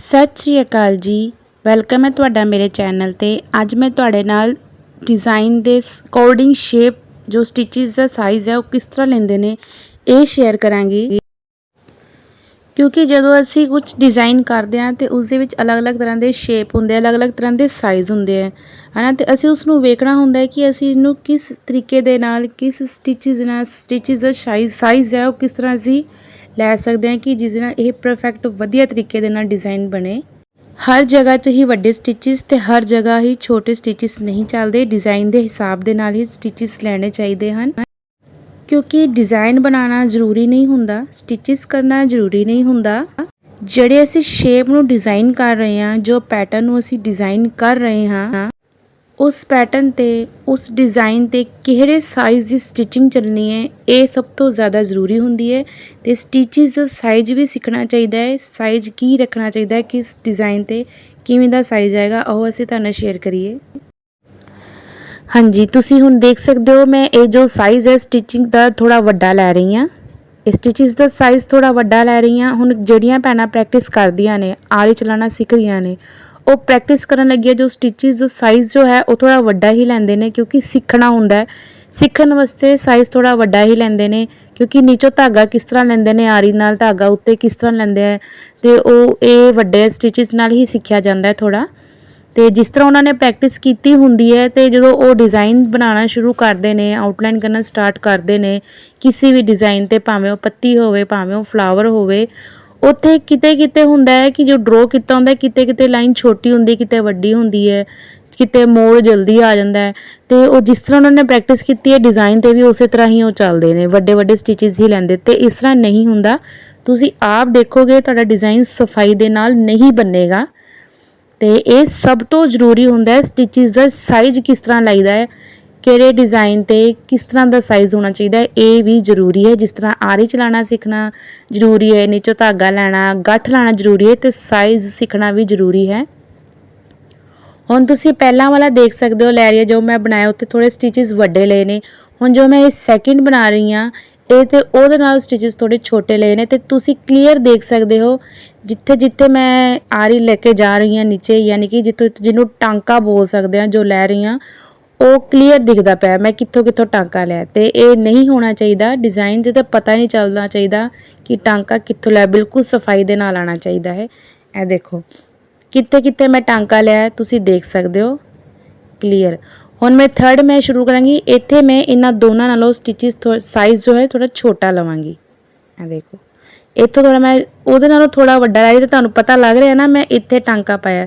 ਸਤਿ ਸ਼੍ਰੀ ਅਕਾਲ ਜੀ। ਵੈਲਕਮ ਹੈ ਤੁਹਾਡਾ ਮੇਰੇ ਚੈਨਲ ਤੇ। ਅੱਜ ਮੈਂ ਤੁਹਾਡੇ ਨਾਲ ਡਿਜ਼ਾਈਨ ਦੇ ਅਕੋਰਡਿੰਗ ਸ਼ੇਪ ਜੋ ਸਟਿਚਸ ਦਾ ਸਾਈਜ਼ ਹੈ ਉਹ ਕਿਸ ਤਰ੍ਹਾਂ ਲੈਂਦੇ ਨੇ ਇਹ ਸ਼ੇਅਰ ਕਰਾਂਗੀ। ਕਿਉਂਕਿ ਜਦੋਂ ਅਸੀਂ ਕੁਝ ਡਿਜ਼ਾਈਨ ਕਰਦੇ ਹਾਂ ਤੇ ਉਸ ਦੇ ਵਿੱਚ ਅਲੱਗ-ਅਲੱਗ ਤਰ੍ਹਾਂ ਦੇ ਸ਼ੇਪ ਹੁੰਦੇ ਆ, ਅਲੱਗ-ਅਲੱਗ ਤਰ੍ਹਾਂ ਦੇ ਸਾਈਜ਼ ਹੁੰਦੇ ਆ, ਹਨਾ? ਤੇ ਅਸੀਂ ਉਸ ਨੂੰ ਵੇਖਣਾ ਹੁੰਦਾ ਹੈ ਕਿ ਅਸੀਂ ਇਹਨੂੰ ਕਿਸ ਤਰੀਕੇ ਦੇ ਨਾਲ, ਕਿਸ ਸਟਿਚਸ ਨਾਲ ਸਟਿਚਸ ਦਾ ਸਾਈਜ਼ ਸਾਈਜ਼ ਹੈ ਉਹ ਕਿਸ ਤਰ੍ਹਾਂ ਅਸੀਂ ਲੈ ਸਕਦੇ ਹਾਂ ਕਿ ਜਿਸ ਨਾਲ ਇਹ ਪਰਫੈਕਟ ਵਧੀਆ ਤਰੀਕੇ ਦੇ ਨਾਲ ਡਿਜ਼ਾਈਨ ਬਣੇ। ਹਰ ਜਗ੍ਹਾ 'ਚ ਹੀ ਵੱਡੇ ਸਟਿਚਸ ਤੇ ਹਰ ਜਗ੍ਹਾ ਹੀ ਛੋਟੇ ਸਟਿਚਸ ਨਹੀਂ ਚੱਲਦੇ। ਡਿਜ਼ਾਈਨ ਦੇ ਹਿਸਾਬ ਦੇ ਨਾਲ ਹੀ ਸਟਿਚਸ ਲੈਣੇ ਚਾਹੀਦੇ ਹਨ। ਕਿਉਂਕਿ ਡਿਜ਼ਾਈਨ ਬਣਾਉਣਾ ਜ਼ਰੂਰੀ ਨਹੀਂ ਹੁੰਦਾ ਸਟਿਚਸ ਕਰਨਾ ਜ਼ਰੂਰੀ ਨਹੀਂ ਹੁੰਦਾ। ਜਿਹੜੇ ਅਸੀਂ ਸ਼ੇਪ ਨੂੰ ਡਿਜ਼ਾਈਨ ਕਰ ਰਹੇ ਹਾਂ, ਜੋ ਪੈਟਰਨ ਨੂੰ ਅਸੀਂ ਡਿਜ਼ਾਈਨ ਕਰ ਰਹੇ ਹਾਂ ਉਸ ਪੈਟਰਨ ਤੇ, ਉਸ ਡਿਜ਼ਾਈਨ ਤੇ ਕਿਹੜੇ ਸਾਈਜ਼ ਦੀ ਸਟਿਚਿੰਗ ਚੱਲਣੀ ਹੈ, ਇਹ ਸਭ ਤੋਂ ਜ਼ਿਆਦਾ ਜ਼ਰੂਰੀ ਹੁੰਦੀ ਹੈ। ਤੇ ਸਟਿਚਸ ਦਾ ਸਾਈਜ਼ ਵੀ ਸਿੱਖਣਾ ਚਾਹੀਦਾ ਹੈ ਸਾਈਜ਼ ਕੀ ਰੱਖਣਾ ਚਾਹੀਦਾ ਹੈ ਕਿਸ ਡਿਜ਼ਾਈਨ ਤੇ, ਕਿਵੇਂ ਦਾ ਸਾਈਜ਼ ਆਏਗਾ, ਉਹ ਅਸੀਂ ਤੁਹਾਨੂੰ ਸ਼ੇਅਰ ਕਰੀਏ। ਹਾਂਜੀ, ਤੁਸੀਂ ਹੁਣ ਦੇਖ ਸਕਦੇ ਹੋ, ਮੈਂ ਇਹ ਜੋ ਸਾਈਜ਼ ਹੈ ਸਟਿਚਿੰਗ ਦਾ ਥੋੜਾ ਵੱਡਾ ਲੈ ਰਹੀ ਹਾਂ। ਇਹ ਸਟਿਚਸ ਦਾ ਸਾਈਜ਼ ਥੋੜਾ ਵੱਡਾ ਲੈ ਰਹੀ ਹਾਂ। ਹੁਣ ਜਿਹੜੀਆਂ ਭੈਣਾਂ ਪ੍ਰੈਕਟਿਸ ਕਰਦੀਆਂ ਨੇ ਆਰੀ ਚਲਾਣਾ ਸਿੱਖ ਰਹੀਆਂ ਨੇ ਉਹ ਪ੍ਰੈਕਟਿਸ ਕਰਨ ਲੱਗਿਆ ਜੋ ਸਟਿਚਸ ਜੋ ਸਾਈਜ਼ ਜੋ ਹੈ, ਉਹ ਥੋੜਾ ਵੱਡਾ ਹੀ ਲੈਂਦੇ ਨੇ ਕਿਉਂਕਿ ਸਿੱਖਣਾ ਹੁੰਦਾ ਹੈ। ਸਿੱਖਣ ਵਾਸਤੇ ਸਾਈਜ਼ ਥੋੜਾ ਵੱਡਾ ਹੀ ਲੈਂਦੇ ਨੇ ਕਿਉਂਕਿ ਨੀਚੋਂ ਧਾਗਾ ਕਿਸ ਤਰ੍ਹਾਂ ਲੈਂਦੇ ਨੇ, ਆਰੀ ਨਾਲ ਧਾਗਾ ਉੱਤੇ ਕਿਸ ਤਰ੍ਹਾਂ ਲੈਂਦੇ ਆ ਤੇ ਉਹ ਇਹ ਵੱਡੇ ਸਟਿਚਸ ਨਾਲ ਹੀ ਸਿੱਖਿਆ ਜਾਂਦਾ ਹੈ ਥੋੜਾ ਤੇ ਜਿਸ ਤਰ੍ਹਾਂ ਉਹਨਾਂ ਨੇ ਪ੍ਰੈਕਟਿਸ ਕੀਤੀ ਹੁੰਦੀ ਹੈ, ਤੇ ਜਦੋਂ ਉਹ ਡਿਜ਼ਾਈਨ ਬਣਾਉਣਾ ਸ਼ੁਰੂ ਕਰਦੇ ਨੇ ਆਊਟਲਾਈਨ ਕਰਨਾ ਸਟਾਰਟ ਕਰਦੇ ਨੇ, ਕਿਸੇ ਵੀ ਡਿਜ਼ਾਈਨ ਤੇ ਭਾਵੇਂ ਉਹ ਪੱਤੀ ਹੋਵੇ, ਭਾਵੇਂ ਉਹ ਫਲਾਵਰ ਹੋਵੇ ਉੱਥੇ ਕਿਤੇ ਕਿਤੇ ਹੁੰਦਾ ਹੈ ਕਿ ਜੋ ਡਰਾ ਕੀਤਾ ਹੁੰਦਾ ਕਿਤੇ ਕਿਤੇ ਲਾਈਨ ਛੋਟੀ ਹੁੰਦੀ ਕਿਤੇ ਵੱਡੀ ਹੁੰਦੀ ਹੈ, ਕਿਤੇ ਮੋੜ ਜਲਦੀ ਆ ਜਾਂਦਾ ਹੈ। ਤੇ ਉਹ ਜਿਸ ਤਰ੍ਹਾਂ ਉਹਨਾਂ ਨੇ ਪ੍ਰੈਕਟਿਸ ਕੀਤੀ ਹੈ ਡਿਜ਼ਾਈਨ ਤੇ ਵੀ ਉਸੇ ਤਰ੍ਹਾਂ ਹੀ ਉਹ ਚੱਲਦੇ ਨੇ, ਵੱਡੇ ਵੱਡੇ ਸਟਿਚਸ ਹੀ ਲੈਂਦੇ ਤੇ ਇਸ ਤਰ੍ਹਾਂ ਨਹੀਂ ਹੁੰਦਾ। ਤੁਸੀਂ ਆਪ ਦੇਖੋਗੇ, ਤੁਹਾਡਾ ਡਿਜ਼ਾਈਨ ਸਫ਼ਾਈ ਦੇ ਨਾਲ ਨਹੀਂ ਬੰਨੇਗਾ। ਤੇ ਇਹ ਸਭ ਤੋਂ ਜ਼ਰੂਰੀ ਹੁੰਦਾ ਹੈ ਸਟਿਚਸ ਦਾ ਸਾਈਜ਼ ਕਿਸ ਤਰ੍ਹਾਂ ਲਾਈਦਾ ਹੈ ਕਿਹੜੇ ਡਿਜ਼ਾਈਨ ਤੇ ਕਿਸ ਤਰ੍ਹਾਂ ਦਾ ਸਾਈਜ਼ ਹੋਣਾ ਚਾਹੀਦਾ ਹੈ, ਇਹ ਵੀ ਜ਼ਰੂਰੀ ਹੈ। ਜਿਸ ਤਰ੍ਹਾਂ ਆਰੀ ਚਲਾਣਾ ਸਿੱਖਣਾ ਜ਼ਰੂਰੀ ਹੈ, ਨੀਚੋਂ ਧਾਗਾ ਲੈਣਾ, ਗੱਠ ਲਾਣਾ ਜ਼ਰੂਰੀ ਹੈ ਤੇ ਸਾਈਜ਼ ਸਿੱਖਣਾ ਵੀ ਜ਼ਰੂਰੀ ਹੈ। ਹੁਣ ਤੁਸੀਂ ਪਹਿਲਾਂ ਵਾਲਾ ਦੇਖ ਸਕਦੇ ਹੋ ਲੈਰੀਆ ਜੋ ਮੈਂ ਬਣਾਇਆ ਉੱਤੇ ਥੋੜੇ ਸਟਿਚਸ ਵੱਡੇ ਲਏ ਨੇ। ਹੁਣ ਜੋ ਮੈਂ ਇਹ ਸੈਕਿੰਡ ਬਣਾ ਰਹੀ ਹਾਂ, ਇਹ ਤੇ ਉਹਦੇ ਨਾਲ ਸਟਿਚਸ ਥੋੜੇ ਛੋਟੇ ਲਏ ਨੇ ਤੇ ਤੁਸੀਂ ਕਲੀਅਰ ਦੇਖ ਸਕਦੇ ਹੋ, ਜਿੱਥੇ ਜਿੱਥੇ ਮੈਂ ਆਰੀ ਲੈ ਕੇ ਜਾ ਰਹੀ ਹਾਂ ਨੀਚੇ, ਯਾਨੀ ਕਿ ਜਿੱਥੋਂ ਜਿਹਨੂੰ ਟਾਂਕਾ ਬੋਲ ਸਕਦੇ ਆ ਜੋ ਲੈ ਰਹੀ ਹਾਂ ਉਹ ਕਲੀਅਰ ਦਿਖਦਾ ਪਿਆ, ਮੈਂ ਕਿੱਥੋਂ ਕਿੱਥੋਂ ਟਾਂਕਾ ਲਿਆ। ਤੇ ਇਹ ਨਹੀਂ ਹੋਣਾ ਚਾਹੀਦਾ ਡਿਜ਼ਾਈਨ ਤੇ ਤਾਂ ਪਤਾ ਨਹੀਂ ਚੱਲਣਾ ਚਾਹੀਦਾ ਕਿ ਟਾਂਕਾ ਕਿੱਥੋਂ ਲਿਆ, ਬਿਲਕੁਲ ਸਫ਼ਾਈ ਦੇ ਨਾਲ ਆਣਾ ਚਾਹੀਦਾ ਹੈ। ਇਹ ਦੇਖੋ, ਕਿੱਥੇ ਕਿੱਥੇ ਮੈਂ ਟਾਂਕਾ ਲਿਆ, ਤੁਸੀਂ ਦੇਖ ਸਕਦੇ ਹੋ ਕਲੀਅਰ ਹੁਣ ਮੈਂ ਥਰਡ ਮੈਂ ਸ਼ੁਰੂ ਕਰਾਂਗੀ, ਇੱਥੇ ਮੈਂ ਇਹਨਾਂ ਦੋਨਾਂ ਨਾਲੋਂ ਸਟਿਚਸ ਸਾਈਜ਼ ਜੋ ਹੈ ਥੋੜਾ ਛੋਟਾ ਲਵਾਂਗੀ। ਇਹ ਦੇਖੋ, ਇੱਥੋਂ ਥੋੜਾ ਮੈਂ, ਉਹਦੇ ਨਾਲੋਂ ਥੋੜਾ ਵੱਡਾ ਲਾਇਆ ਤੇ ਤੁਹਾਨੂੰ ਪਤਾ ਲੱਗ ਰਿਹਾ ਨਾ, ਮੈਂ ਇੱਥੇ ਟਾਂਕਾ ਪਾਇਆ।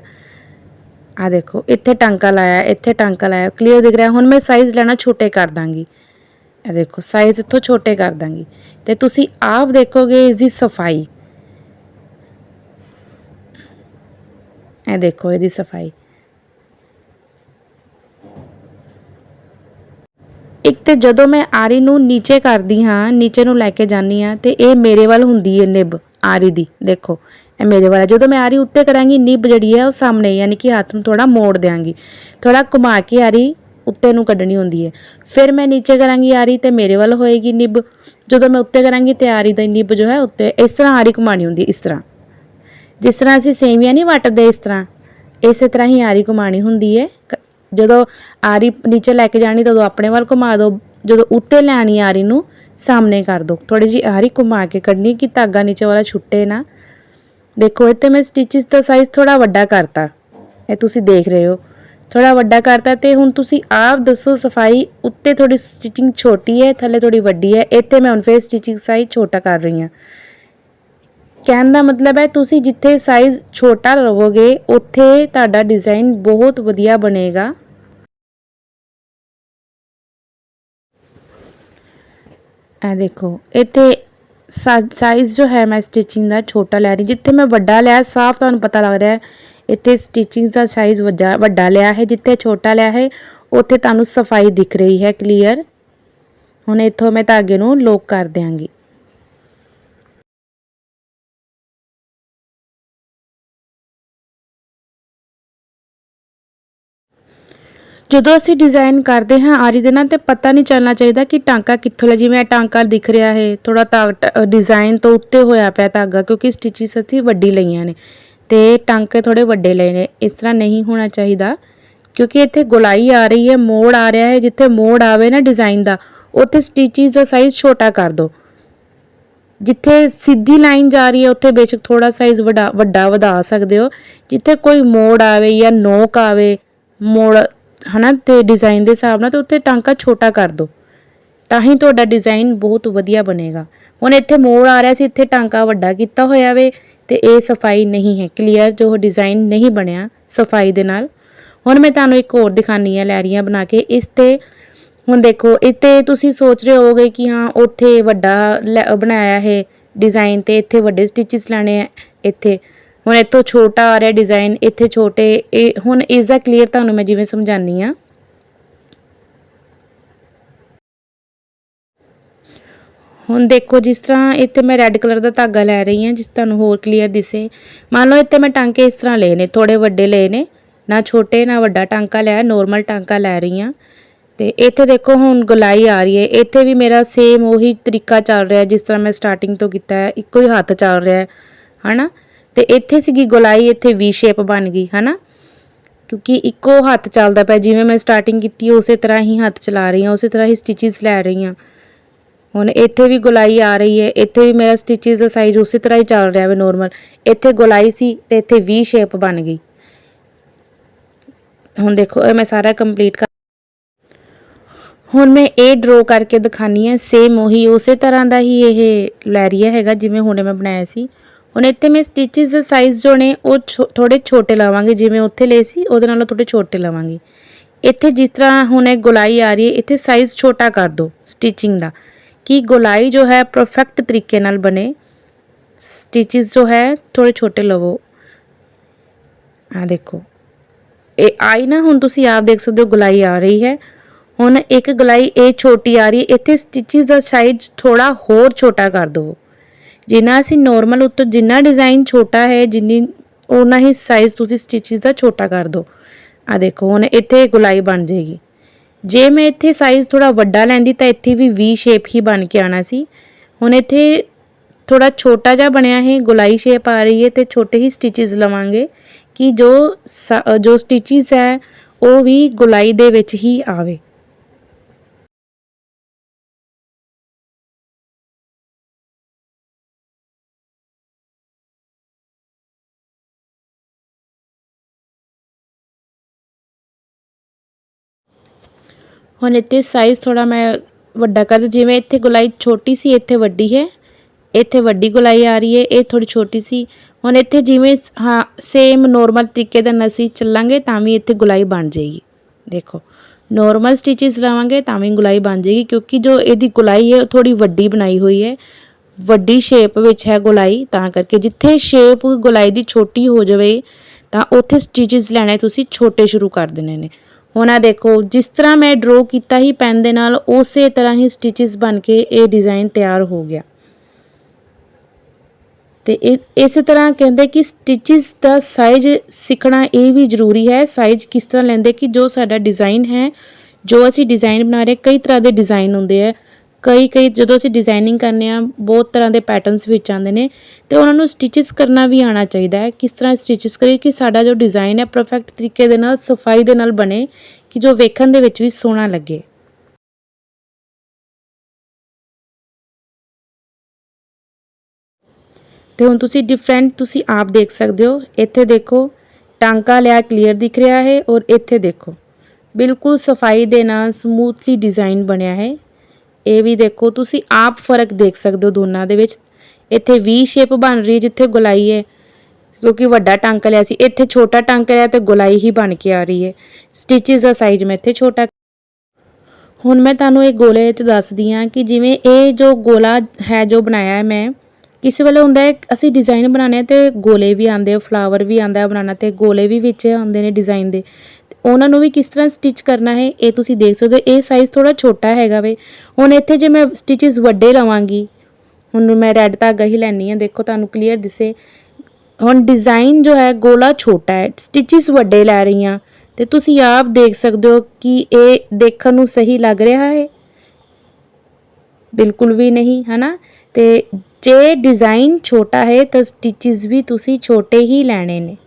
ਆ ਦੇਖੋ, ਇੱਥੇ ਟਾਂਕਾ ਲਾਇਆ, ਇੱਥੇ ਟਾਂਕਾ ਲਾਇਆ ਕਲੀਅਰ ਦਿਖ ਰਿਹਾ। ਹੁਣ ਮੈਂ ਸਾਈਜ਼ ਲੈਣਾ ਛੋਟੇ ਕਰ ਦਾਂਗੀ। ਇਹ ਦੇਖੋ ਸਾਈਜ਼ ਇੱਥੋਂ ਛੋਟੇ ਕਰ ਦਾਂਗੀ। ਤੇ ਤੁਸੀਂ ਆਪ ਦੇਖੋਗੇ ਇਸ ਦੀ ਸਫ਼ਾਈ। ਇਹ ਦੇਖੋ, ਇਹਦੀ ਸਫ਼ਾਈ। ਇੱਕ ਤੇ ਜਦੋਂ ਮੈਂ ਆਰੀ ਨੂੰ ਨੀਚੇ ਕਰਦੀ ਹਾਂ, ਨੀਚੇ ਨੂੰ ਲੈ ਕੇ ਜਾਨੀ ਆ ਤੇ ਇਹ ਮੇਰੇ ਵੱਲ ਹੁੰਦੀ ਹੈ ਨਿਬ। ਆਰੀ ਦੀ। ਦੇਖੋ, ਇਹ ਮੇਰੇ ਵਾਲਾ ਜਦੋਂ ਮੈਂ ਆਰੀ ਉੱਤੇ ਕਰਾਂਗੀ ਨਿਬ ਜਿਹੜੀ ਹੈ ਉਹ ਸਾਹਮਣੇ, ਯਾਨੀ ਕਿ ਹੱਥ ਨੂੰ ਥੋੜਾ ਮੋੜ ਦਿਆਂਗੀ। ਥੋੜਾ ਘੁਮਾ ਕੇ ਆਰੀ ਉੱਤੇ ਨੂੰ ਕੱਢਣੀ ਹੁੰਦੀ ਹੈ। ਫਿਰ ਮੈਂ ਨੀਚੇ ਕਰਾਂਗੀ ਆਰੀ ਤੇ ਮੇਰੇ ਵੱਲ ਹੋਏਗੀ ਨਿਬ ਜਦੋਂ ਮੈਂ ਉੱਤੇ ਕਰਾਂਗੀ ਤੇ ਆਰੀ ਦਾ ਨਿਬ ਜੋ ਹੈ ਉੱਤੇ, ਇਸ ਤਰ੍ਹਾਂ ਆਰੀ ਘੁਮਾਣੀ ਹੁੰਦੀ, ਇਸ ਤਰ੍ਹਾਂ। ਜਿਸ ਤਰ੍ਹਾਂ ਅਸੀਂ ਸੇਵੀਆਂ ਨਹੀਂ ਵੱਟਦੇ ਇਸ ਤਰ੍ਹਾਂ। ਇਸੇ ਤਰ੍ਹਾਂ ਹੀ ਆਰੀ ਘੁਮਾਣੀ ਹੁੰਦੀ ਹੈ। ਜਦੋਂ ਆਰੀ ਨੀਚੇ ਲੈ ਕੇ ਜਾਣੀ, ਤਦੋਂ ਆਪਣੇ ਵੱਲ ਘੁਮਾ ਦਿਓ ਜਦੋਂ ਉੱਤੇ ਲੈਣੀ ਆਰੀ ਨੂੰ ਸਾਹਮਣੇ ਕਰ ਦਿਓ ਥੋੜੀ ਜੀ ਆਰੀ ਘੁਮਾ ਕੇ ਕੱਢਣੀ ਕਿ ਧਾਗਾ ਨੀਚੇ ਵਾਲਾ ਛੁੱਟੇ ਨਾ। ਦੇਖੋ ਇੱਥੇ ਮੈਂ ਸਟਿਚਸ ਦਾ ਸਾਈਜ਼ ਥੋੜਾ ਵੱਡਾ ਕਰਤਾ। ਇਹ ਤੁਸੀਂ ਦੇਖ ਰਹੇ ਹੋ। ਥੋੜਾ ਵੱਡਾ ਕਰਤਾ ਤੇ ਹੁਣ ਤੁਸੀਂ ਆਪ ਦੱਸੋ ਸਫ਼ਾਈ ਉੱਤੇ ਥੋੜੀ ਸਟਿਚਿੰਗ ਛੋਟੀ ਹੈ, ਥੱਲੇ ਥੋੜੀ ਵੱਡੀ ਹੈ। ਇੱਥੇ ਮੈਂ ਹੁਣ ਫੇਰ ਸਟਿਚਿੰਗ ਸਾਈਜ਼ ਛੋਟਾ ਕਰ ਰਹੀ ਹਾਂ। ਕਹਿਣ ਦਾ ਮਤਲਬ ਹੈ ਤੁਸੀਂ ਜਿੱਥੇ ਸਾਈਜ਼ ਛੋਟਾ ਲਵੋਗੇ ਉੱਥੇ ਤੁਹਾਡਾ ਡਿਜ਼ਾਈਨ ਬਹੁਤ ਵਧੀਆ ਬਣੇਗਾ। ਇਹ ਦੇਖੋ, ਇੱਥੇ ਸਾਈਜ਼ ਜੋ ਹੈ ਮੈਂ ਸਟਿਚਿੰਗ ਦਾ ਛੋਟਾ ਲੈ ਰਹੀ ਜਿੱਥੇ ਮੈਂ ਵੱਡਾ ਲਿਆ, ਸਾਫ਼ ਤੁਹਾਨੂੰ ਪਤਾ ਲੱਗ ਰਿਹਾ ਹੈ, ਇੱਥੇ ਸਟਿਚਿੰਗ ਦਾ ਸਾਈਜ਼ ਵੱਡਾ ਵੱਡਾ ਲਿਆ ਹੈ, ਜਿੱਥੇ ਛੋਟਾ ਲਿਆ ਹੈ, ਉੱਥੇ ਤੁਹਾਨੂੰ ਸਫ਼ਾਈ ਦਿਖ ਰਹੀ ਹੈ ਕਲੀਅਰ ਹੁਣ ਇੱਥੋਂ ਮੈਂ ਧਾਗੇ ਨੂੰ ਲੋਕ ਕਰ ਦਿਆਂਗੀ। ਜਦੋਂ ਅਸੀਂ ਡਿਜ਼ਾਈਨ ਕਰਦੇ ਹਾਂ, ਆਰੀ ਦੇ ਨਾਲ ਤੇ ਪਤਾ ਨਹੀਂ ਚੱਲਣਾ ਚਾਹੀਦਾ ਕਿ ਟਾਂਕਾ ਕਿੱਥੋਂ ਲਿਆ ਜਿਵੇਂ ਇਹ ਟਾਂਕਾ ਦਿਖ ਰਿਹਾ ਹੈ ਥੋੜਾ ਡਿਜ਼ਾਈਨ ਤੋਂ ਉੱਤੇ ਹੋਇਆ ਪਿਆ ਧਾਗਾ, ਕਿਉਂਕਿ ਸਟਿਚਸ ਅਸੀਂ ਵੱਡੀ ਲਈਆਂ ਨੇ ਤੇ ਟਾਂਕੇ ਥੋੜੇ ਵੱਡੇ ਲਏ ਨੇ, ਇਸ ਤਰ੍ਹਾਂ ਨਹੀਂ ਹੋਣਾ ਚਾਹੀਦਾ, ਕਿਉਂਕਿ ਇੱਥੇ ਗੋਲਾਈ ਆ ਰਹੀ ਹੈ, ਮੋੜ ਆ ਰਿਹਾ ਹੈ, ਜਿੱਥੇ ਮੋੜ ਆਵੇ ਨਾ ਡਿਜ਼ਾਈਨ ਦਾ, ਉੱਥੇ ਸਟਿਚਸ ਦਾ ਸਾਈਜ਼ ਛੋਟਾ ਕਰ ਦਿਓ ਜਿੱਥੇ ਸਿੱਧੀ ਲਾਈਨ ਜਾ ਰਹੀ ਹੈ, ਉੱਥੇ ਬੇਸ਼ੱਕ ਥੋੜਾ ਸਾਈਜ਼ ਵੱਡਾ ਵੱਡਾ ਵਧਾ ਸਕਦੇ ਹੋ, ਜਿੱਥੇ ਕੋਈ ਮੋੜ ਆਵੇ ਜਾਂ ਨੋਕ ਆਵੇ, ਮੋੜ ਹਨਾ, ਤੇ ਡਿਜ਼ਾਈਨ ਦੇ ਹਿਸਾਬ ਨਾਲ ਤੇ ਉੱਥੇ ਟਾਂਕਾ ਛੋਟਾ ਕਰ ਦਿਓ ਤਾਂ ਹੀ ਤੁਹਾਡਾ ਡਿਜ਼ਾਈਨ ਬਹੁਤ ਵਧੀਆ ਬਣੇਗਾ। ਹੁਣ ਇੱਥੇ ਮੋੜ ਆ ਰਿਹਾ ਸੀ, ਇੱਥੇ ਟਾਂਕਾ ਵੱਡਾ ਕੀਤਾ ਹੋਇਆ ਵੇ, ਤੇ ਇਹ ਸਫ਼ਾਈ ਨਹੀਂ ਹੈ। ਕਲੀਅਰ ਜੋ ਡਿਜ਼ਾਈਨ ਨਹੀਂ ਬਣਿਆ ਸਫ਼ਾਈ ਦੇ ਨਾਲ। ਹੁਣ ਮੈਂ ਤੁਹਾਨੂੰ ਇੱਕ ਹੋਰ ਦਿਖਾਨੀ ਹੈ ਲੈਰੀਆਂ ਬਣਾ ਕੇ। ਇਸ ਤੇ, ਹੁਣ ਦੇਖੋ ਇੱਥੇ ਤੁਸੀਂ ਸੋਚ ਰਹੇ ਹੋਗੇ ਕਿ ਹਾਂ, ਉੱਥੇ ਵੱਡਾ ਲੈ- ਬਣਾਇਆ ਹੈ ਡਿਜ਼ਾਈਨ ਤੇ ਇੱਥੇ ਵੱਡੇ ਸਟਿਚਸ ਲਾਣੇ ਆ, ਇੱਥੇ। ਹੁਣ ਇੱਥੋਂ ਛੋਟਾ ਆ ਰਿਹਾ ਡਿਜ਼ਾਈਨ ਇੱਥੇ ਛੋਟੇ, ਇਹ ਹੁਣ ਇਸ ਦਾ ਕਲੀਅਰ ਤੁਹਾਨੂੰ ਮੈਂ ਜਿਵੇਂ ਸਮਝਾਨੀ ਆ ਹੁਣ ਦੇਖੋ ਜਿਸ ਤਰ੍ਹਾਂ ਇੱਥੇ ਮੈਂ ਰੈੱਡ ਕਲਰ ਦਾ ਧਾਗਾ ਲੈ ਰਹੀ ਹਾਂ, ਜਿਸ ਤੁਹਾਨੂੰ ਹੋਰ ਕਲੀਅਰ ਦਿਸੇ। ਮੰਨ ਲਓ ਇੱਥੇ ਮੈਂ ਟਾਂਕੇ ਇਸ ਤਰ੍ਹਾਂ ਲਏ ਨੇ ਥੋੜੇ ਵੱਡੇ ਲਏ ਨੇ, ਨਾ ਛੋਟੇ, ਨਾ ਵੱਡਾ ਟਾਂਕਾ ਲਿਆ ਨੋਰਮਲ ਟਾਂਕਾ ਲੈ ਰਹੀ ਹਾਂ। ਤੇ ਇੱਥੇ ਦੇਖੋ ਹੁਣ ਗੁਲਾਈ ਆ ਰਹੀ ਹੈ। ਇੱਥੇ ਵੀ ਮੇਰਾ ਸੇਮ ਉਹੀ ਤਰੀਕਾ ਚੱਲ ਰਿਹਾ, ਜਿਸ ਤਰ੍ਹਾਂ ਮੈਂ ਸਟਾਰਟਿੰਗ ਤੋਂ ਕੀਤਾ ਹੈ, ਇੱਕੋ ਹੀ ਹੱਥ ਚੱਲ ਰਿਹਾ ਹੈ, ਹਨਾ? ਤੇ ਇੱਥੇ ਸੀਗੀ ਗੁਲਾਈ, ਇੱਥੇ ਵੀ ਸ਼ੇਪ ਬਣ ਗਈ, ਹਨਾ? ਕਿਉਂਕਿ ਇੱਕੋ ਹੱਥ ਚੱਲਦਾ ਪਿਆ, ਜਿਵੇਂ ਮੈਂ ਸਟਾਰਟਿੰਗ ਕੀਤੀ, ਉਸੇ ਤਰ੍ਹਾਂ ਹੀ ਹੱਥ ਚਲਾ ਰਹੀ ਹਾਂ ਉਸੇ ਤਰ੍ਹਾਂ ਹੀ ਸਟਿਚਸ ਲੈ ਰਹੀ ਹਾਂ ਹੁਣ ਇੱਥੇ ਵੀ ਗੁਲਾਈ ਆ ਰਹੀ ਹੈ, ਇੱਥੇ ਵੀ ਮੇਰਾ ਸਟਿਚਸ ਦਾ ਸਾਈਜ਼ ਉਸੇ ਤਰ੍ਹਾਂ ਹੀ ਚੱਲ ਰਿਹਾ ਹੈ ਨੋਰਮਲ ਇੱਥੇ ਗੁਲਾਈ ਸੀ ਤੇ ਇੱਥੇ ਵੀ ਸ਼ੇਪ ਬਣ ਗਈ। ਹੁਣ ਦੇਖੋ, ਇਹ ਮੈਂ ਸਾਰਾ ਕੰਪਲੀਟ ਕਰ ਹੁਣ ਮੈਂ ਇਹ ਡਰੋ ਕਰਕੇ ਦਿਖਾਨੀ ਹੈ ਸੇਮ ਉਹੀ, ਉਸੇ ਤਰ੍ਹਾਂ ਦਾ ਹੀ ਇਹ ਲੈਰੀਆ ਹੈਗਾ, ਜਿਵੇਂ ਹੁਣੇ ਮੈਂ ਬਣਾਇਆ ਸੀ। ਹੁਣ ਇੱਥੇ ਮੈਂ ਸਟਿਚਸ ਦੇ ਸਾਈਜ਼ ਜੋ ਨੇ ਉਹ ਥੋੜੇ ਛੋਟੇ ਲਵਾਂਗੇ, ਜਿਵੇਂ ਉੱਥੇ ਲਏ ਸੀ, ਉਹਦੇ ਨਾਲੋਂ ਥੋੜੇ ਛੋਟੇ ਲਵਾਂਗੇ। ਇੱਥੇ ਜਿਸ ਤਰ੍ਹਾਂ ਹੁਣ ਇਹ ਗੁਲਾਈ ਆ ਰਹੀ ਹੈ, ਇੱਥੇ ਸਾਈਜ਼ ਛੋਟਾ ਕਰ ਦਿਓ ਸਟਿਚਿੰਗ ਦਾ, ਕਿ ਗੁਲਾਈ ਜੋ ਹੈ ਪਰਫੈਕਟ ਤਰੀਕੇ ਨਾਲ ਬਣੇ। ਸਟਿਚਸ ਜੋ ਹੈ, ਥੋੜੇ ਛੋਟੇ ਲਵੋ। ਆ ਦੇਖੋ। ਇਹ ਆਈ ਨਾ, ਹੁਣ ਤੁਸੀਂ ਆਪ ਦੇਖ ਸਕਦੇ ਹੋ ਗੁਲਾਈ ਆ ਰਹੀ ਹੈ। ਹੁਣ ਇੱਕ ਗੁਲਾਈ ਇਹ ਛੋਟੀ ਆ ਰਹੀ ਹੈ, ਇੱਥੇ ਸਟਿਚਸ ਦਾ ਸਾਈਜ਼ ਥੋੜਾ ਹੋਰ ਛੋਟਾ ਕਰ ਦਿਓ ਜਿੰਨਾ ਅਸੀਂ ਨਾਰਮਲ ਉੱਤੋਂ ਜਿੰਨਾ ਡਿਜ਼ਾਈਨ ਛੋਟਾ ਹੈ, ਜਿੰਨੀ ਉਹਨਾਂ ਹੀ ਸਾਈਜ਼ ਤੁਸੀਂ ਸਟਿਚਸ ਦਾ ਛੋਟਾ ਕਰ ਦਿਓ ਆ ਦੇਖੋ, ਹੁਣ ਇੱਥੇ ਗੁਲਾਈ ਬਣ ਜਾਏਗੀ। ਜੇ ਮੈਂ ਇੱਥੇ ਸਾਈਜ਼ ਥੋੜਾ ਵੱਡਾ ਲੈਂਦੀ ਤਾਂ ਇੱਥੇ ਵੀ ਵੀ ਸ਼ੇਪ ਹੀ ਬਣ ਕੇ ਆਣਾ ਸੀ। ਹੁਣ ਇੱਥੇ ਥੋੜਾ ਛੋਟਾ ਜਿਹਾ ਬਣਿਆ ਹੈ, ਗੁਲਾਈ ਸ਼ੇਪ ਆ ਰਹੀ ਹੈ ਤੇ ਛੋਟੇ ਹੀ ਸਟਿਚਸ ਲਵਾਂਗੇ ਕਿ ਜੋ ਸ- ਜੋ ਸਟਿਚਸ ਹੈ, ਉਹ ਵੀ ਗੁਲਾਈ ਦੇ ਵਿੱਚ ਹੀ ਆਵੇ। ਹੁਣ ਇੱਥੇ ਸਾਈਜ਼ ਥੋੜਾ ਮੈਂ ਵੱਡਾ ਕਰ ਜਿਵੇਂ ਇੱਥੇ ਗੁਲਾਈ ਛੋਟੀ ਸੀ, ਇੱਥੇ ਵੱਡੀ ਹੈ। ਇੱਥੇ ਵੱਡੀ ਗੁਲਾਈ ਆ ਰਹੀ ਹੈ, ਇਹ ਥੋੜੀ ਛੋਟੀ ਸੀ। ਹੁਣ ਇੱਥੇ ਜਿਵੇਂ ਹਾਂ ਸੇਮ ਨੋਰਮਲ ਤਰੀਕੇ ਦਾ ਨਸੀ ਚੱਲਾਂਗੇ, ਤਾਂ ਵੀ ਇੱਥੇ ਗੁਲਾਈ ਬਣ ਜਾਏਗੀ। ਦੇਖੋ ਨੋਰਮਲ ਸਟਿਚਸ ਲਾਵਾਂਗੇ, ਤਾਂ ਵੀ ਗੁਲਾਈ ਬਣ ਜਾਏਗੀ, ਕਿਉਂਕਿ ਜੋ ਇਹਦੀ ਗੁਲਾਈ ਹੈ, ਉਹ ਥੋੜੀ ਵੱਡੀ ਬਣਾਈ ਹੋਈ ਹੈ। ਵੱਡੀ ਸ਼ੇਪ ਵਿੱਚ ਹੈ ਗੁਲਾਈ, ਤਾਂ ਕਰਕੇ ਜਿੱਥੇ ਸ਼ੇਪ ਗੁਲਾਈ ਦੀ ਛੋਟੀ ਹੋ ਜਾਵੇ, ਤਾਂ ਉੱਥੇ ਸਟਿਚਸ ਲੈਣੇ ਤੁਸੀਂ ਛੋਟੇ ਸ਼ੁਰੂ ਕਰ ਦੇਣੇ ਨੇ। ਹੁਣ ਆ ਦੇਖੋ, ਜਿਸ ਤਰ੍ਹਾਂ ਮੈਂ ਡਰੋ ਕੀਤਾ ਹੀ ਪੈਨ ਦੇ ਨਾਲ, ਉਸੇ ਤਰ੍ਹਾਂ ਹੀ ਸਟਿਚਸ ਬਣ ਕੇ ਇਹ ਡਿਜ਼ਾਈਨ ਤਿਆਰ ਹੋ ਗਿਆ। ਤੇ ਇਹ ਇਸੇ ਤਰ੍ਹਾਂ ਕਹਿੰਦੇ ਕਿ ਸਟਿਚਸ ਦਾ ਸਾਈਜ਼ ਸਿੱਖਣਾ ਇਹ ਵੀ ਜ਼ਰੂਰੀ ਹੈ ਸਾਈਜ਼ ਕਿਸ ਤਰ੍ਹਾਂ ਲੈਂਦੇ ਕਿ ਜੋ ਸਾਡਾ ਡਿਜ਼ਾਈਨ ਹੈ, ਜੋ ਅਸੀਂ ਡਿਜ਼ਾਈਨ ਬਣਾ ਰਹੇ, ਕਈ ਤਰ੍ਹਾਂ ਦੇ ਡਿਜ਼ਾਈਨ ਹੁੰਦੇ ਆ। ਕਈ ਕਈ ਜਦੋਂ ਅਸੀਂ ਡਿਜ਼ਾਈਨਿੰਗ ਕਰਨੇ ਆ, ਬਹੁਤ ਤਰ੍ਹਾਂ ਦੇ ਪੈਟਰਨਸ ਵਿੱਚ ਆਉਂਦੇ ਨੇ ਤੇ ਉਹਨਾਂ ਨੂੰ ਸਟਿਚਸ ਕਰਨਾ ਵੀ ਆਉਣਾ ਚਾਹੀਦਾ ਹੈ। ਕਿਸ ਤਰ੍ਹਾਂ ਸਟਿਚਸ ਕਰੀਏ ਕਿ ਸਾਡਾ ਜੋ ਡਿਜ਼ਾਈਨ ਹੈ ਪਰਫੈਕਟ ਤਰੀਕੇ ਦੇ ਨਾਲ, ਸਫ਼ਾਈ ਦੇ ਨਾਲ ਬਣੇ, ਕਿ ਜੋ ਵੇਖਣ ਦੇ ਵਿੱਚ ਵੀ ਸੋਹਣਾ ਲੱਗੇ। ਤੇ ਹੁਣ ਤੁਸੀਂ ਡਿਫਰੈਂਟ ਤੁਸੀਂ ਆਪ ਦੇਖ ਸਕਦੇ ਹੋ। ਇੱਥੇ ਦੇਖੋ, ਟਾਂਕਾ ਲਿਆ ਕਲੀਅਰ ਦਿਖ ਰਿਹਾ ਹੈ ਔਰ ਇੱਥੇ ਦੇਖੋ, ਬਿਲਕੁਲ ਸਫ਼ਾਈ ਦੇ ਨਾਲ ਸਮੂਥਲੀ ਡਿਜ਼ਾਈਨ ਬਣਿਆ ਹੈ। ਇਹ ਵੀ ਦੇਖੋ, ਤੁਸੀਂ ਆਪ ਫ਼ਰਕ ਦੇਖ ਸਕਦੇ ਹੋ ਦੋਨਾਂ ਦੇ ਵਿੱਚ। ਇੱਥੇ ਵੀ ਸ਼ੇਪ ਬਣ ਰਹੀ ਹੈ ਜਿੱਥੇ ਗੁਲਾਈ ਹੈ, ਕਿਉਂਕਿ ਵੱਡਾ ਟਾਂਕਾ ਲਿਆ ਸੀ। ਇੱਥੇ ਛੋਟਾ ਟਾਂਕਾ ਲਿਆ ਤੇ ਗੁਲਾਈ ਹੀ ਬਣ ਕੇ ਆ ਰਹੀ ਹੈ। ਸਟਿਚਸ ਦਾ ਸਾਈਜ਼ ਮੈਂ ਇੱਥੇ ਛੋਟਾ ਹੁਣ ਮੈਂ ਤੁਹਾਨੂੰ ਇਹ ਗੋਲੇ ਵਿੱਚ ਦੱਸਦੀ ਹਾਂ ਕਿ ਜਿਵੇਂ ਇਹ ਜੋ ਗੋਲਾ ਹੈ ਜੋ ਬਣਾਇਆ ਹੈ ਮੈਂ, ਕਿਸੇ ਵੇਲੇ ਹੁੰਦਾ ਹੈ, ਅਸੀਂ ਡਿਜ਼ਾਈਨ ਬਣਾਉਣੇ ਆ ਤੇ ਗੋਲੇ ਵੀ ਆਉਂਦੇ ਆ ਫਲਾਵਰ ਵੀ ਆਉਂਦਾ ਹੈ ਬਣਾਉਣਾ ਤੇ, ਗੋਲੇ ਵੀ ਵਿੱਚ ਆਉਂਦੇ ਨੇ ਡਿਜ਼ਾਈਨ ਦੇ। ਉਹਨਾਂ ਨੂੰ ਵੀ ਕਿਸ ਤਰ੍ਹਾਂ ਸਟਿਚ ਕਰਨਾ ਹੈ, ਇਹ ਤੁਸੀਂ ਦੇਖ ਸਕਦੇ ਹੋ, ਇਹ ਸਾਈਜ਼ ਥੋੜਾ ਛੋਟਾ ਹੈਗਾ ਵੇ। ਹੁਣ ਇੱਥੇ ਜੇ ਮੈਂ ਸਟਿਚਸ ਵੱਡੇ ਲਵਾਂਗੀ, ਹੁਣ ਮੈਂ ਰੈੱਡ ਧਾਗਾ ਹੀ ਲੈਣੀ ਆ ਦੇਖੋ ਤੁਹਾਨੂੰ ਕਲੀਅਰ ਦਿਸੇ। ਹੁਣ ਡਿਜ਼ਾਈਨ ਜੋ ਹੈ, ਗੋਲਾ ਛੋਟਾ ਹੈ ਸਟਿਚਸ ਵੱਡੇ ਲੈ ਰਹੀ ਹਾਂ। ਤੇ ਤੁਸੀਂ ਆਪ ਦੇਖ ਸਕਦੇ ਹੋ ਕਿ ਇਹ ਦੇਖਣ ਨੂੰ ਸਹੀ ਲੱਗ ਰਿਹਾ ਹੈ। ਬਿਲਕੁਲ ਵੀ ਨਹੀਂ, ਹਨਾ? ਤੇ ਜੇ ਡਿਜ਼ਾਈਨ ਛੋਟਾ ਹੈ, ਤਾਂ ਸਟਿਚਸ ਵੀ ਤੁਸੀਂ ਛੋਟੇ ਹੀ ਲੈਣੇ ਨੇ।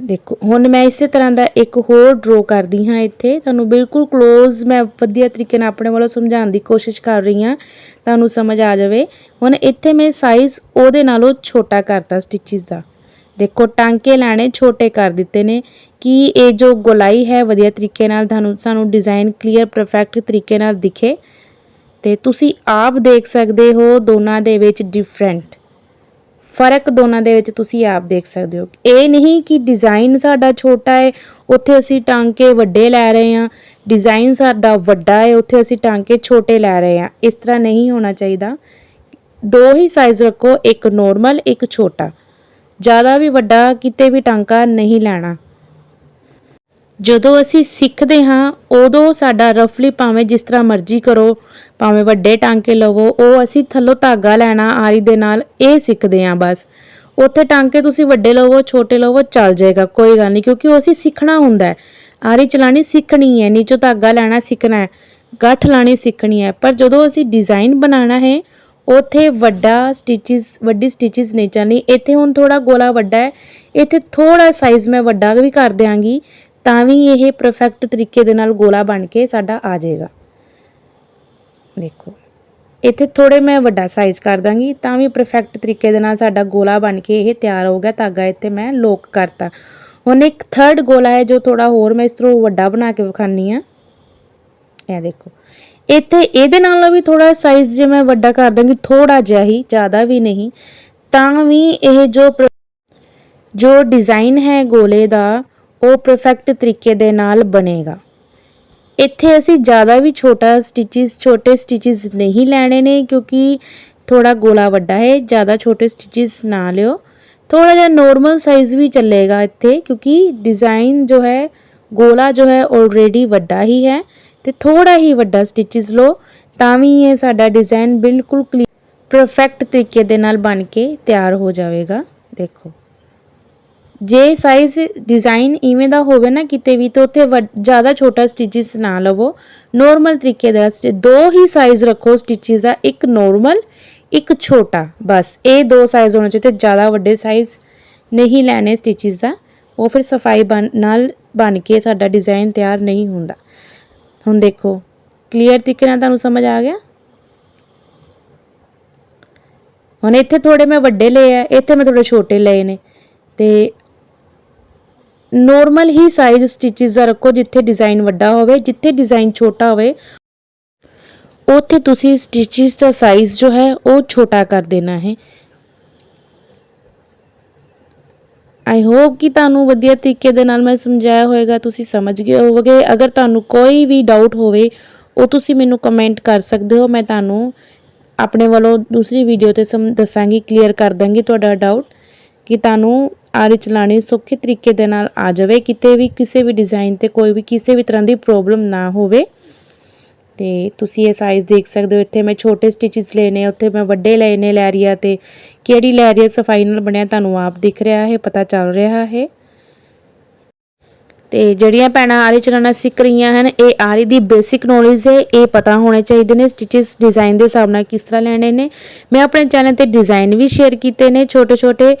ਦੇਖੋ, ਹੁਣ ਮੈਂ ਇਸੇ ਤਰ੍ਹਾਂ ਦਾ ਇੱਕ ਹੋਰ ਡਰੋ ਕਰਦੀ ਹਾਂ ਇੱਥੇ। ਤੁਹਾਨੂੰ ਬਿਲਕੁਲ ক্লোਜ਼ ਮੈਂ ਵਧੀਆ ਤਰੀਕੇ ਨਾਲ ਆਪਣੇ ਵੱਲੋਂ ਸਮਝਾਉਣ ਦੀ ਕੋਸ਼ਿਸ਼ ਕਰ ਰਹੀ ਹਾਂ। ਤੁਹਾਨੂੰ ਸਮਝ ਆ ਜਾਵੇ। ਹੁਣ ਇੱਥੇ ਮੈਂ ਸਾਈਜ਼ ਉਹਦੇ ਨਾਲੋਂ ਛੋਟਾ ਕਰਤਾ ਸਟਿਚਸ ਦਾ। ਦੇਖੋ, ਟਾਂਕੇ ਲੈਣੇ ਛੋਟੇ ਕਰ ਦਿੱਤੇ ਨੇ। ਕਿ ਇਹ ਜੋ ਗੋਲਾਈ ਹੈ, ਵਧੀਆ ਤਰੀਕੇ ਨਾਲ ਤੁਹਾਨੂੰ, ਸਾਨੂੰ ਡਿਜ਼ਾਈਨ ਕਲੀਅਰ ਪਰਫੈਕਟ ਤਰੀਕੇ ਨਾਲ ਦਿਖੇ। ਤੇ ਤੁਸੀਂ ਆਪ ਦੇਖ ਸਕਦੇ ਹੋ, ਦੋਨਾਂ ਦੇ ਵਿੱਚ ਡਿਫਰੈਂਟ ਫ਼ਰਕ ਦੋਨਾਂ ਦੇ ਵਿੱਚ ਤੁਸੀਂ ਆਪ ਦੇਖ ਸਕਦੇ ਹੋ। ਇਹ ਨਹੀਂ ਕਿ ਡਿਜ਼ਾਈਨ ਸਾਡਾ ਛੋਟਾ ਹੈ, ਉੱਥੇ ਅਸੀਂ ਟਾਂਕੇ ਵੱਡੇ ਲੈ ਰਹੇ ਹਾਂ। ਡਿਜ਼ਾਈਨ ਸਾਡਾ ਵੱਡਾ ਹੈ, ਉੱਥੇ ਅਸੀਂ ਟਾਂਕੇ ਛੋਟੇ ਲੈ ਰਹੇ ਹਾਂ। ਇਸ ਤਰ੍ਹਾਂ ਨਹੀਂ ਹੋਣਾ ਚਾਹੀਦਾ। ਦੋ ਹੀ ਸਾਈਜ਼ ਰੱਖੋ, ਇੱਕ ਨੋਰਮਲ ਇੱਕ ਛੋਟਾ। ਜ਼ਿਆਦਾ ਵੀ ਵੱਡਾ ਕਿਤੇ ਵੀ ਟਾਂਕਾ ਨਹੀਂ ਲੈਣਾ। ਜਦੋਂ ਅਸੀਂ ਸਿੱਖਦੇ ਹਾਂ, ਉਦੋਂ ਸਾਡਾ ਰਫਲੀ ਭਾਵੇਂ ਜਿਸ ਤਰ੍ਹਾਂ ਮਰਜ਼ੀ ਕਰੋ, ਭਾਵੇਂ ਵੱਡੇ ਟਾਂਕੇ ਲਵੋ, ਉਹ ਅਸੀਂ ਥੱਲੋਂ ਧਾਗਾ ਲੈਣਾ, ਆਰੀ ਦੇ ਨਾਲ ਇਹ ਸਿੱਖਦੇ ਹਾਂ ਬਸ। ਉੱਥੇ ਟਾਂਕੇ ਤੁਸੀਂ ਵੱਡੇ ਲਵੋ, ਛੋਟੇ ਲਵੋ, ਚੱਲ ਜਾਏਗਾ, ਕੋਈ ਗੱਲ ਨਹੀਂ, ਕਿਉਂਕਿ ਉਹ ਅਸੀਂ ਸਿੱਖਣਾ ਹੁੰਦਾ ਹੈ। ਆਰੀ ਚਲਾਣੀ ਸਿੱਖਣੀ ਹੈ, ਨੀਚੋਂ ਧਾਗਾ ਲੈਣਾ ਸਿੱਖਣਾ ਹੈ, ਗੱਠ ਲਾਣੀ ਸਿੱਖਣੀ ਹੈ, ਪਰ ਜਦੋਂ ਅਸੀਂ ਡਿਜ਼ਾਈਨ ਬਣਾਉਣਾ ਹੈ, ਉੱਥੇ ਵੱਡਾ ਸਟਿਚਸ ਵੱਡੀ ਸਟਿਚਸ ਨਹੀਂ ਚੱਲਣੀ। ਇੱਥੇ ਹੁਣ ਥੋੜਾ ਗੋਲਾ ਵੱਡਾ ਹੈ, ਇੱਥੇ ਥੋੜਾ ਸਾਈਜ਼ ਮੈਂ ਵੱਡਾ ਵੀ ਕਰ ਦਿਆਂਗੀ। ਤਾਂ ਵੀ ਇਹ ਪਰਫੈਕਟ ਤਰੀਕੇ ਦੇ ਨਾਲ ਗੋਲਾ ਬਣ ਕੇ ਸਾਡਾ ਆ ਜਾਏਗਾ। ਦੇਖੋ, ਇੱਥੇ ਥੋੜੇ ਮੈਂ ਵੱਡਾ ਸਾਈਜ਼ ਕਰ ਦਾਂਗੀ, ਤਾਂ ਵੀ ਪਰਫੈਕਟ ਤਰੀਕੇ ਦੇ ਨਾਲ ਸਾਡਾ ਗੋਲਾ ਬਣ ਕੇ ਇਹ ਤਿਆਰ ਹੋ ਗਿਆ ਧਾਗਾ ਇੱਥੇ ਮੈਂ ਲੋਕ ਕਰਤਾ। ਹੁਣ ਇੱਕ ਥਰਡ ਗੋਲਾ ਹੈ ਜੋ ਥੋੜਾ ਹੋਰ ਮੈਂ ਇਸ ਤੋਂ ਵੱਡਾ ਬਣਾ ਕੇ ਵਿਖਾਨੀ ਆ ਇਹ ਦੇਖੋ, ਇੱਥੇ ਇਹਦੇ ਨਾਲੋਂ ਵੀ ਥੋੜਾ ਸਾਈਜ਼ ਜੇ ਮੈਂ ਵੱਡਾ ਕਰ ਦਾਂਗੀ ਥੋੜਾ ਜਿਹਾ ਹੀ, ਜ਼ਿਆਦਾ ਵੀ ਨਹੀਂ, ਤਾਂ ਵੀ ਇਹ ਜੋ ਪ੍ਰ- ਜੋ ਡਿਜ਼ਾਈਨ ਹੈ ਗੋਲੇ ਦਾ ਉਹ ਪਰਫੈਕਟ ਤਰੀਕੇ ਦੇ ਨਾਲ ਬਣੇਗਾ। ਇੱਥੇ ਅਸੀਂ ਜ਼ਿਆਦਾ ਵੀ ਛੋਟਾ ਸਟਿਚਸ ਛੋਟੇ ਸਟਿਚਸ ਨਹੀਂ ਲੈਣੇ ਨੇ ਕਿਉਂਕਿ ਥੋੜਾ ਗੋਲਾ ਵੱਡਾ ਹੈ, ਜ਼ਿਆਦਾ ਛੋਟੇ ਸਟਿਚਸ ਨਾ ਲਿਓ। ਥੋੜਾ ਜਿਹਾ ਨੋਰਮਲ ਸਾਈਜ਼ ਵੀ ਚੱਲੇਗਾ ਇੱਥੇ ਕਿਉਂਕਿ ਡਿਜ਼ਾਈਨ ਜੋ ਹੈ, ਗੋਲਾ ਜੋ ਹੈ ਆਲਰੇਡੀ ਵੱਡਾ ਹੀ ਹੈ ਤੇ ਥੋੜਾ ਹੀ ਵੱਡਾ ਸਟਿਚਸ ਲਓ ਤਾਂ ਵੀ ਇਹ ਸਾਡਾ ਡਿਜ਼ਾਈਨ ਬਿਲਕੁਲ ਪਰਫੈਕਟ ਤਰੀਕੇ ਦੇ ਨਾਲ ਬਣ ਕੇ ਤਿਆਰ ਹੋ ਜਾਵੇਗਾ। ਦੇਖੋ। ਜੇ ਸਾਈਜ਼ ਡਿਜ਼ਾਈਨ ਇਵੇਂ ਦਾ ਹੋਵੇ ਨਾ ਕਿਤੇ ਵੀ, ਤਾਂ ਉੱਥੇ ਵੱਡ- ਜ਼ਿਆਦਾ ਛੋਟਾ ਸਟਿਚਸ ਨਾ ਲਵੋ। ਨੋਰਮਲ ਤਰੀਕੇ ਦਾ ਸਟਿ- ਦੋ ਹੀ ਸਾਈਜ਼ ਰੱਖੋ ਸਟਿਚਸ ਦਾ, ਇੱਕ ਨੋਰਮਲ ਇੱਕ ਛੋਟਾ। ਬਸ, ਇਹ ਦੋ ਸਾਈਜ਼ ਹੋਣੇ ਚਾਹੀਦੇ, ਜ਼ਿਆਦਾ ਵੱਡੇ ਸਾਈਜ਼ ਨਹੀਂ ਲੈਣੇ ਸਟਿਚਸ ਦਾ। ਉਹ ਫਿਰ ਸਫ਼ਾਈ ਬਣ, ਨਾਲ ਬਣ ਕੇ ਸਾਡਾ ਡਿਜ਼ਾਈਨ ਤਿਆਰ ਨਹੀਂ ਹੁੰਦਾ। ਹੁਣ ਦੇਖੋ ਕਲੀਅਰ ਤਰੀਕੇ ਨਾਲ ਤੁਹਾਨੂੰ ਸਮਝ ਆ ਗਿਆ? ਹੁਣ ਇੱਥੇ ਥੋੜੇ ਮੈਂ ਵੱਡੇ ਲਏ ਆ, ਇੱਥੇ ਮੈਂ ਥੋੜੇ ਛੋਟੇ ਲਏ ਨੇ। ਤੇ ਨੋਰਮਲ ਹੀ ਸਾਈਜ਼ ਸਟਿਚਸ ਦਾ ਰੱਖੋ ਜਿੱਥੇ ਡਿਜ਼ਾਈਨ ਵੱਡਾ ਹੋਵੇ, ਜਿੱਥੇ ਡਿਜ਼ਾਈਨ ਛੋਟਾ ਹੋਵੇ, ਉੱਥੇ ਤੁਸੀਂ ਸਟਿਚਸ ਦਾ ਸਾਈਜ਼ ਜੋ ਹੈ ਉਹ ਛੋਟਾ ਕਰ ਦੇਣਾ ਹੈ। ਆਈ ਹੋਪ ਕਿ ਤੁਹਾਨੂੰ ਵਧੀਆ ਤਰੀਕੇ ਦੇ ਨਾਲ ਮੈਂ ਸਮਝਾਇਆ ਹੋਵੇਗਾ ਤੁਸੀਂ ਸਮਝ ਗਏ ਹੋਵੋਗੇ। ਅਗਰ ਤੁਹਾਨੂੰ ਕੋਈ ਵੀ ਡਾਊਟ ਹੋਵੇ, ਉਹ ਤੁਸੀਂ ਮੈਨੂੰ ਕਮੈਂਟ ਕਰ ਸਕਦੇ ਹੋ, ਮੈਂ ਤੁਹਾਨੂੰ ਆਪਣੇ ਵੱਲੋਂ ਦੂਸਰੀ ਵੀਡੀਓ ਤੇ ਸਮ ਦੱਸਾਂਗੀ ਕਲੀਅਰ ਕਰ ਦਾਂਗੀ ਤੁਹਾਡਾ ਡਾਊਟ ਕਿ ਤੁਹਾਨੂੰ ਆਰੀ ਚਲਾਣੀ ਸੌਖੇ ਤਰੀਕੇ ਦੇ ਨਾਲ ਆ ਜਾਵੇ। ਕਿਤੇ ਵੀ ਕਿਸੇ ਵੀ ਡਿਜ਼ਾਈਨ ਤੇ ਕੋਈ ਵੀ ਕਿਸੇ ਵੀ ਤਰ੍ਹਾਂ ਦੀ ਪ੍ਰੋਬਲਮ ਨਾ ਹੋਵੇ। ਤੇ ਤੁਸੀਂ ਇਹ ਸਾਈਜ਼ ਦੇਖ ਸਕਦੇ ਹੋ। ਇੱਥੇ ਮੈਂ ਛੋਟੇ ਸਟਿਚਸ ਲੈਨੇ ਉੱਥੇ ਮੈਂ ਵੱਡੇ ਲਏ ਨੇ ਲੈਰੀਆ ਤੇ। ਕਿਹੜੀ ਲੈਰੀਆ ਸਫ਼ਾਈ ਨਾਲ ਬਣਿਆ ਤੁਹਾਨੂੰ ਆਪ ਦਿਖ ਰਿਹਾ ਹੈ, ਪਤਾ ਚੱਲ ਰਿਹਾ ਹੈ। ਤੇ ਜਿਹੜੀਆਂ ਭੈਣਾਂ ਆਰੀ ਚਲਾਉਣਾ ਸਿੱਖ ਰਹੀਆਂ ਹਨ, ਇਹ ਆਰੀ ਦੀ ਬੇਸਿਕ ਨੌਲੇਜ ਹੈ। ਇਹ ਪਤਾ ਹੋਣੇ ਚਾਹੀਦੇ ਨੇ ਸਟਿਚਸ ਡਿਜ਼ਾਈਨ ਦੇ ਹਿਸਾਬ ਨਾਲ ਕਿਸ ਤਰ੍ਹਾਂ ਲੈਣੇ ਨੇ। ਮੈਂ ਆਪਣੇ ਚੈਨਲ ਤੇ ਡਿਜ਼ਾਈਨ ਵੀ ਸ਼ੇਅਰ ਕੀਤੇ ਨੇ ਛੋਟੇ ਛੋਟੇ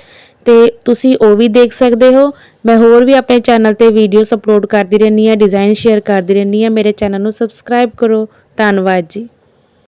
ਤੇ ਤੁਸੀਂ ਉਹ ਵੀ ਦੇਖ ਸਕਦੇ ਹੋ। ਮੈਂ ਹੋਰ ਵੀ ਆਪਣੇ ਚੈਨਲ ਤੇ ਵੀਡੀਓਜ਼ ਅਪਲੋਡ ਕਰਦੀ ਰਹਿੰਦੀ ਹਾਂ ਡਿਜ਼ਾਈਨ ਸ਼ੇਅਰ ਕਰਦੀ ਰਹਿੰਦੀ ਹਾਂ। ਮੇਰੇ ਚੈਨਲ ਨੂੰ ਸਬਸਕ੍ਰਾਈਬ ਕਰੋ। ਧੰਨਵਾਦ ਜੀ।